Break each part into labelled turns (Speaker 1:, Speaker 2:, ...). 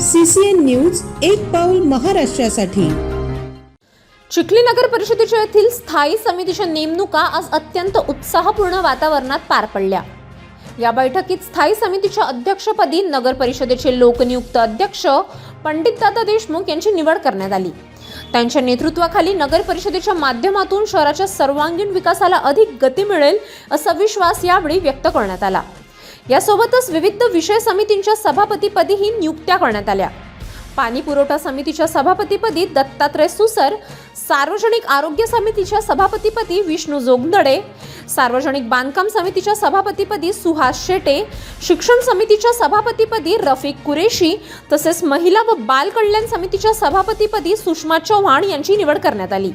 Speaker 1: CCN news एक पाऊल महाराष्ट्रासाठी.
Speaker 2: चिखली नगर परिषदेच्या येथील स्थायी समितीच्या नेमणुका आज अत्यंत उत्साहपूर्ण वातावरणात पार पडल्या. या बैठकीत स्थायी समितीच्या अध्यक्षपदी नगर परिषदेचे लोकनियुक्त अध्यक्ष पंडितदादा देशमुख यांची निवड करण्यात आली. त्यांच्या नेतृत्वाखाली नगर परिषदेच्या माध्यमातून शहराच्या सर्वांगीण विकासाला अधिक गती मिळेल असा विश्वास यावेळी व्यक्त करण्यात आला. यासोबतच विविध विषय समितींच्या सभापतीपदीही नियुक्त्या करण्यात आल्या. पाणी पुरवठा समितीच्या सभापतीपदी दत्तात्रय सुसर सार्वजनिक आरोग्य समितीच्या सभापतीपदी विष्णू जोगदडे सार्वजनिक बांधकाम समितीच्या सभापतीपदी सुहास शेटे शिक्षण समितीच्या सभापतीपदी रफिक कुरेशी तसेच महिला व बाल कल्याण समितीच्या सभापतीपदी सुषमा चव्हाण यांची निवड करण्यात आली.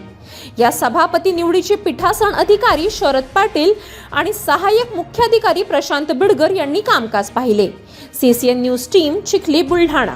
Speaker 2: या सभापती निवडीचे पीठासन अधिकारी शरद पाटील आणि सहाय्यक मुख्याधिकारी प्रशांत बिडगर यांनी कामकाज पाहिले. CCN news team Chikhli Buldhana.